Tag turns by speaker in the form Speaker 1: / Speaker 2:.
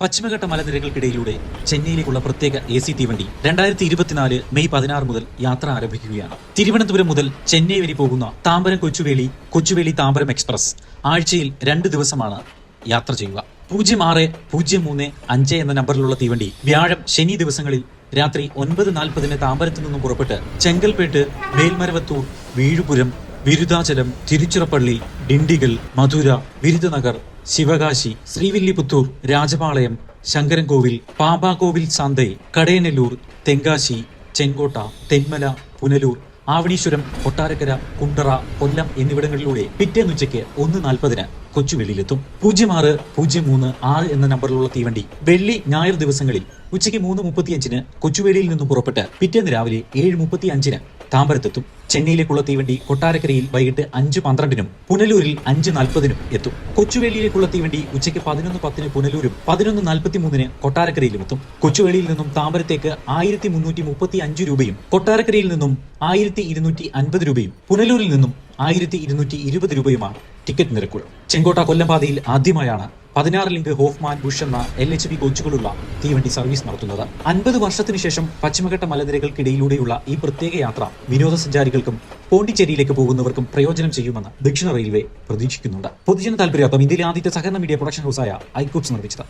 Speaker 1: പശ്ചിമഘട്ട മലനിരകൾക്കിടയിലൂടെ ചെന്നൈയിലേക്കുള്ള പ്രത്യേക A C തീവണ്ടി രണ്ടായിരത്തി ഇരുപത്തിനാല് മെയ് പതിനാറ് മുതൽ യാത്ര ആരംഭിക്കുകയാണ്. തിരുവനന്തപുരം മുതൽ ചെന്നൈ വരെ പോകുന്ന താമ്പരം കൊച്ചുവേളി കൊച്ചുവേളി താമ്പരം എക്സ്പ്രസ് ആഴ്ചയിൽ രണ്ട് ദിവസമാണ് യാത്ര ചെയ്യുക. പൂജ്യം ആറ് പൂജ്യം മൂന്ന് അഞ്ച് എന്ന നമ്പറിലുള്ള തീവണ്ടി വ്യാഴം ശനി ദിവസങ്ങളിൽ രാത്രി ഒൻപത് നാൽപ്പതിന് താമ്പരത്തു നിന്നും പുറപ്പെട്ട് ചെങ്കൽപ്പേട്ട് മേൽമരവത്തൂർ വീഴുപുരം വിരുദാചലം തിരുച്ചിറപ്പള്ളി ഡിണ്ടിഗൽ മധുര വിരുദനഗർ ശിവകാശി ശ്രീവില്ലിപുത്തൂർ രാജപാളയം ശങ്കരൻകോവിൽ പാമ്പാകോവിൽ സാന്തൈ കടയനല്ലൂർ തെങ്കാശി ചെങ്കോട്ട തെന്മല പുനലൂർ ആവണീശ്വരം കൊട്ടാരക്കര കുണ്ടറ കൊല്ലം എന്നിവിടങ്ങളിലൂടെ പിറ്റേന്നുച്ചയ്ക്ക് ഒന്ന് നാൽപ്പതിന് കൊച്ചുവേളിയിലെത്തും പൂജ്യം ആറ് പൂജ്യം മൂന്ന് ആറ് എന്ന നമ്പറിലുള്ള തീവണ്ടി വെള്ളി ഞായർ ദിവസങ്ങളിൽ ഉച്ചയ്ക്ക് മൂന്ന് മുപ്പത്തിയഞ്ചിന് കൊച്ചുവേളിയിൽ നിന്നും പുറപ്പെട്ട് പിറ്റേന്ന് രാവിലെ ഏഴ് മുപ്പത്തി അഞ്ചിന് താമ്പരത്തെത്തും ചെന്നൈയിലേക്കുള്ള തീവണ്ടി കൊട്ടാരക്കരയിൽ വൈകിട്ട് അഞ്ച് പന്ത്രണ്ടിനും പുനലൂരിൽ അഞ്ച് നാൽപ്പതിനും എത്തും. കൊച്ചുവേളിയിലേക്കുള്ള തീവണ്ടി ഉച്ചയ്ക്ക് പതിനൊന്ന് പത്തിന് പുനലൂരും പതിനൊന്ന് നാൽപ്പത്തി മൂന്നിന് കൊട്ടാരക്കരയിലും എത്തും. കൊച്ചുവേളിയിൽ നിന്നും താമ്പരത്തേക്ക് ആയിരത്തി മുന്നൂറ്റി മുപ്പത്തി അഞ്ച് രൂപയും കൊട്ടാരക്കരയിൽ നിന്നും ആയിരത്തി ഇരുന്നൂറ്റി അൻപത് രൂപയും പുനലൂരിൽ നിന്നും ആയിരത്തി ഇരുന്നൂറ്റി ഇരുപത് രൂപയുമാണ് ടിക്കറ്റ് നിരക്കുകൾ. ചെങ്കോട്ട കൊല്ലം പാതയിൽ ആദ്യമായാണ് പതിനാറ് ലിങ്ക് ഹോഫ്മാൻ ബുഷ് എന്ന എൽ എച്ച് പി കോച്ചുകളുള്ള തീവണ്ടി സർവീസ് നടത്തുന്നത്. അൻപത് വർഷത്തിനു ശേഷം പശ്ചിമഘട്ട മലനിരകൾക്കിടയിലൂടെയുള്ള ഈ പ്രത്യേക യാത്ര വിനോദസഞ്ചാരികൾക്കും പോണ്ടിച്ചേരിയിലേക്ക് പോകുന്നവർക്കും പ്രയോജനം ചെയ്യുമെന്ന് ദക്ഷിണ റെയിൽവേ പ്രതീക്ഷിക്കുന്നുണ്ട്. പൊതുജന താല്പര്യാർത്ഥം ഇന്ത്യയിലെ ആദ്യത്തെ സഹകരണ മീഡിയ പ്രൊഡക്ഷൻ ഹൗസായ ഐക്കൂപ്സ് നിർമ്മിച്ചത്.